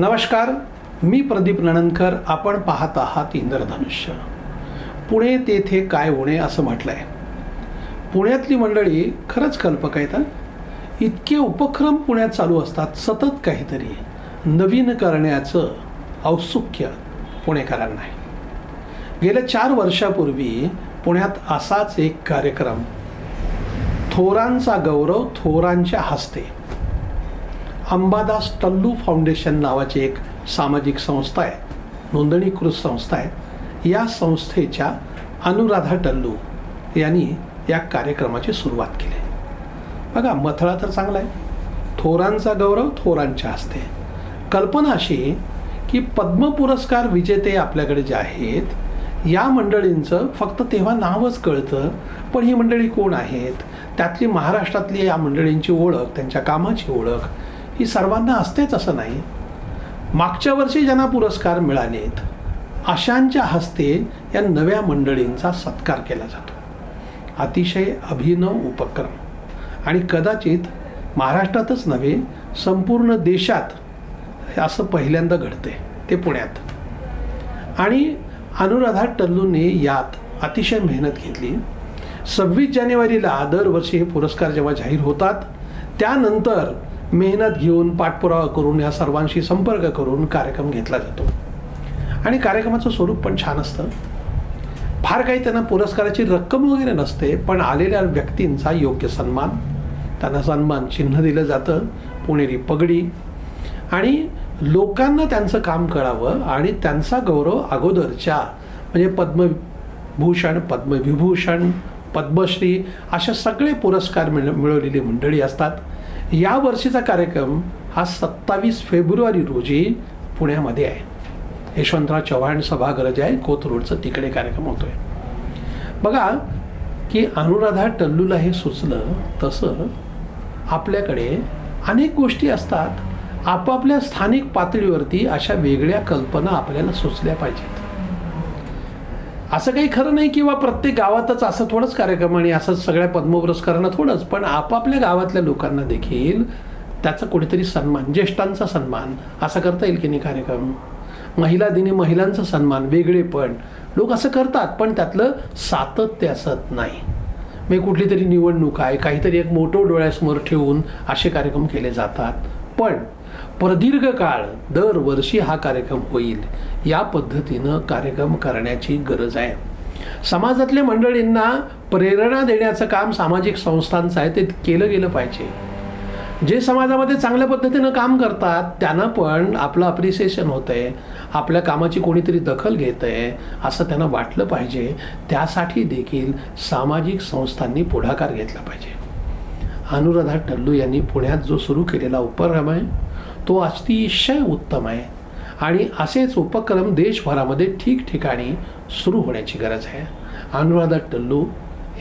नमस्कार मी प्रदीप नणनकर आपण पाहत आहात इंद्रधनुष्य. पुणे तेथे काय होणे असं म्हटलं आहे पुण्यातली मंडळी खरंच कल्पक आहेत इतके उपक्रम पुण्यात चालू असतात सतत काहीतरी नवीन करण्याचं औत्सुक्य पुणेकरांना आहे. गेल्या चार वर्षापूर्वी पुण्यात असाच एक कार्यक्रम. थोरांचा गौरव थोरांच्या हस्ते. अंबादास टल्लू फाउंडेशन नावाची एक सामाजिक संस्था आहे नोंदणीकृत संस्था आहे. या संस्थेच्या अनुराधा टल्लू यांनी या कार्यक्रमाची सुरुवात केली. बघा मथळा तर चांगला आहे. थोरांचा गौरव थोरांच्या हस्ते. कल्पना अशी की पद्म पुरस्कार विजेते आपल्याकडे जे आहेत या मंडळींचं फक्त तेव्हा नावच कळतं पण ही मंडळी कोण आहेत? त्यातली महाराष्ट्रातली या मंडळींची ओळख त्यांच्या कामाची ओळख ही सर्वांना असतेच असं नाही. मागच्या वर्षी ज्यांना पुरस्कार मिळालेत अशांच्या हस्ते या नव्या मंडळींचा सत्कार केला जातो. अतिशय अभिनव उपक्रम. आणि कदाचित महाराष्ट्रातच नव्हे संपूर्ण देशात असं पहिल्यांदा घडते ते पुण्यात. आणि अनुराधा टल्लूने यात अतिशय मेहनत घेतली. सव्वीस जानेवारीला दरवर्षी हे पुरस्कार जेव्हा जाहीर होतात त्यानंतर मेहनत घेऊन पाठपुरावा करून ह्या सर्वांशी संपर्क करून कार्यक्रम घेतला जातो. आणि कार्यक्रमाचं स्वरूप पण छान असतं. फार काही त्यांना पुरस्काराची रक्कम वगैरे नसते पण आलेल्या व्यक्तींचा योग्य सन्मान त्यांना सन्मान चिन्ह दिलं जातं पुणेरी पगडी. आणि लोकांना त्यांचं काम कळावं आणि त्यांचा गौरव अगोदरच्या म्हणजे पद्मभूषण पद्मविभूषण पद्मश्री अशा सगळे पुरस्कार मिळ मिळवलेली मंडळी असतात. या वर्षीचा कार्यक्रम हा सत्तावीस फेब्रुवारी रोजी पुण्यामध्ये आहे. यशवंतराव चव्हाण सभागृह जे आहे कोथरूडचं तिकडे कार्यक्रम होतोय. बघा की अनुराधा टल्लूला हे सुचलं तसं आपल्याकडे अनेक गोष्टी असतात. आपापल्या स्थानिक पातळीवरती अशा वेगळ्या कल्पना आपल्याला सुचल्या पाहिजेत. असं काही खरं नाही किंवा प्रत्येक गावातच असं थोडंच कार्यक्रम आणि असंच सगळ्या पद्मपुरस्कारांना थोडंच पण आपापल्या गावातल्या लोकांना देखील त्याचा कुठेतरी सन्मान ज्येष्ठांचा सन्मान असा करता येईल की नाही कार्यक्रम? महिला दिनी महिलांचा सन्मान वेगळे पण. लोक असं करतात पण त्यातलं सातत्य असत नाही. मी कुठली तरी निवडणूक आहे काहीतरी एक मोठं डोळ्यासमोर ठेवून असे कार्यक्रम केले जातात. पण प्रदीर्घ काळ दरवर्षी हा कार्यक्रम होईल. या पद्धतीनं कार्यक्रम करण्याची गरज आहे. समाजातल्या मंडळींना प्रेरणा देण्याचं काम सामाजिक संस्थांचं आहे ते केलं गेलं पाहिजे. जे समाजामध्ये चांगल्या पद्धतीनं काम करतात त्यांना पण आपलं अप्रिसिएशन होतं आहे आपल्या कामाची कोणीतरी दखल घेतं आहे असं त्यांना वाटलं पाहिजे. त्यासाठी देखील सामाजिक संस्थांनी पुढाकार घेतला पाहिजे. अनुराधा टल्लू यांनी पुण्यात जो सुरू केलेला उपक्रम आहे तो अतिशय उत्तम आहे. आणि असेच उपक्रम देशभरामध्ये ठिकठिकाणी सुरू होण्याची गरज आहे. अनुराधा टल्लू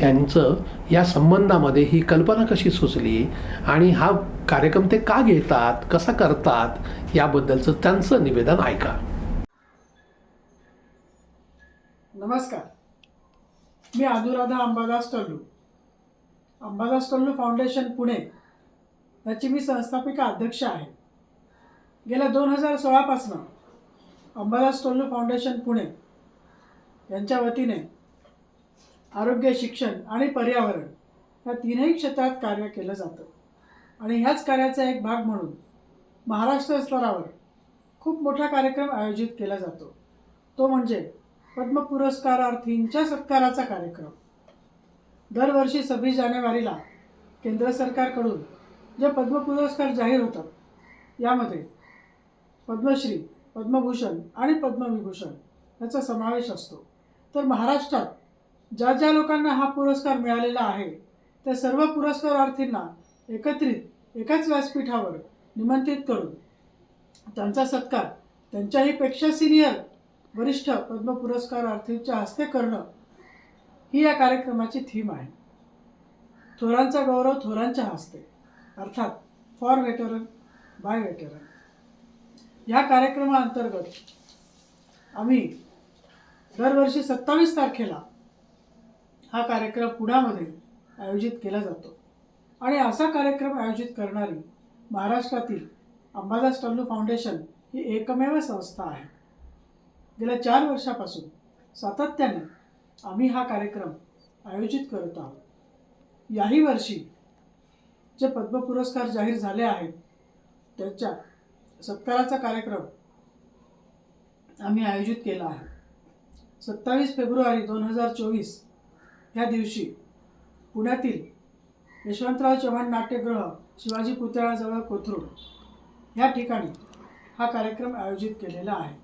यांचं या संबंधामध्ये ही कल्पना कशी सुचली आणि हा कार्यक्रम ते का घेतात कसा करतात याबद्दलचं त्यांचं निवेदन ऐका. नमस्कार. मी अनुराधा अंबादास टल्लू. अंबादास टल्लू फाउंडेशन पुणे. याची मी संस्थापिका अध्यक्ष आहे. गेल्या दोन हजार सोळापासनं अंबादास टल्लू फाउंडेशन पुणे यांच्या वतीने आरोग्य शिक्षण आणि पर्यावरण या तीनही क्षेत्रात कार्य केलं जातं. आणि ह्याच कार्याचा एक भाग म्हणून महाराष्ट्र स्तरावर खूप मोठा कार्यक्रम आयोजित केला जातो. तो म्हणजे पद्म पुरस्कारार्थींच्या सत्काराचा कार्यक्रम. दरवर्षी सव्वीस जानेवारीला केंद्र सरकारकडून जे पद्म पुरस्कार जाहीर होतात यामध्ये पद्मश्री पद्मभूषण आणि पद्मविभूषण याचा समावेश असतो. तर महाराष्ट्रात ज्या ज्या लोकांना हा पुरस्कार मिळालेला आहे त्या सर्व पुरस्कारार्थींना एकत्रित एकाच व्यासपीठावर निमंत्रित करून त्यांचा सत्कार त्यांच्याही पेक्षा सिनियर वरिष्ठ पद्म पुरस्कारार्थींच्या हस्ते करणं ही या कार्यक्रमाची थीम आहे. थोरांचा गौरव थोरांच्या हस्ते अर्थात फॉर वेटरन बाय वेटरन या कार्यक्रमाअंतर्गत आम्ही दरवर्षी सत्तावीस तारखेला हा कार्यक्रम पुण्यामध्ये आयोजित केला जातो. आणि असा कार्यक्रम आयोजित करणारी महाराष्ट्रातील अंबादास टल्लू फाउंडेशन ही एकमेव संस्था आहे. गेल्या चार वर्षापासून सातत्याने आम्ही हा कार्यक्रम आयोजित करत आहोत. याही वर्षी जे पद्म पुरस्कार जाहीर झाले आहेत त्याच्या सत्काराचा कार्यक्रम आम्ही आयोजित केला आहे. सत्तावीस फेब्रुवारी दोन हजार चोवीस ह्या दिवशी पुण्यातील यशवंतराव चव्हाण नाट्यगृह शिवाजी पुतळ्याजवळ कोथरूड ह्या ठिकाणी हा कार्यक्रम आयोजित केलेला आहे.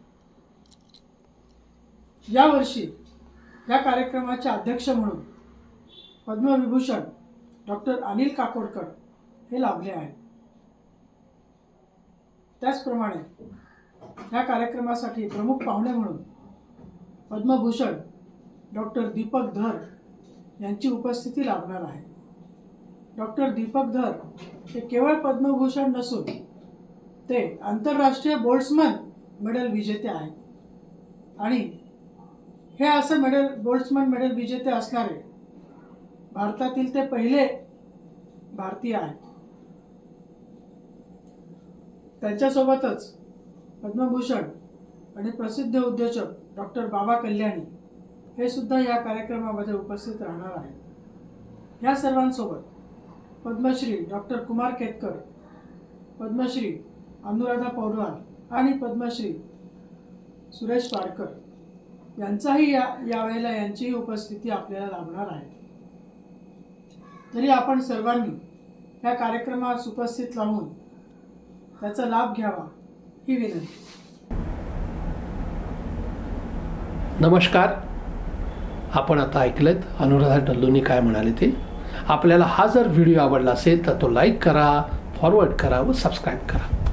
यावर्षी या कार्यक्रमाचे अध्यक्ष म्हणून पद्मविभूषण डॉक्टर अनिल काकोडकर हे लाभले आहेत. त्याचप्रमाणे ह्या कार्यक्रमासाठी प्रमुख पाहुणे म्हणून पद्मभूषण डॉक्टर दीपक धर यांची उपस्थिती लाभणार आहे. डॉक्टर दीपक धर हे केवळ पद्मभूषण नसून ते आंतरराष्ट्रीय बोल्ट्समन मेडल विजेते आहेत. आणि हे असं मेडल बोल्ट्समन मेडल विजेते असणारे भारतातील ते पहिले भारतीय आहेत. त्यांच्यासोबतच पद्मभूषण आणि प्रसिद्ध उद्योजक डॉक्टर बाबा कल्याणी हे सुद्धा या कार्यक्रमामध्ये उपस्थित राहणार आहेत. ह्या सर्वांसोबत पद्मश्री डॉक्टर कुमार केतकर पद्मश्री अनुराधा पौडवाल आणि पद्मश्री सुरेश पाडकर यांचाही या यावेळेला यांचीही उपस्थिती आपल्याला लाभणार आहे. तरी आपण सर्वांनी या कार्यक्रमास उपस्थित राहून त्याचा लाभ घ्यावा. ही विनंती. नमस्कार. आपण आता ऐकलेत अनुराधा डल्लूनी काय म्हणाले ते? आपल्याला हा जर व्हिडिओ आवडला असेल तर तो लाईक करा फॉरवर्ड करा व सबस्क्राईब करा.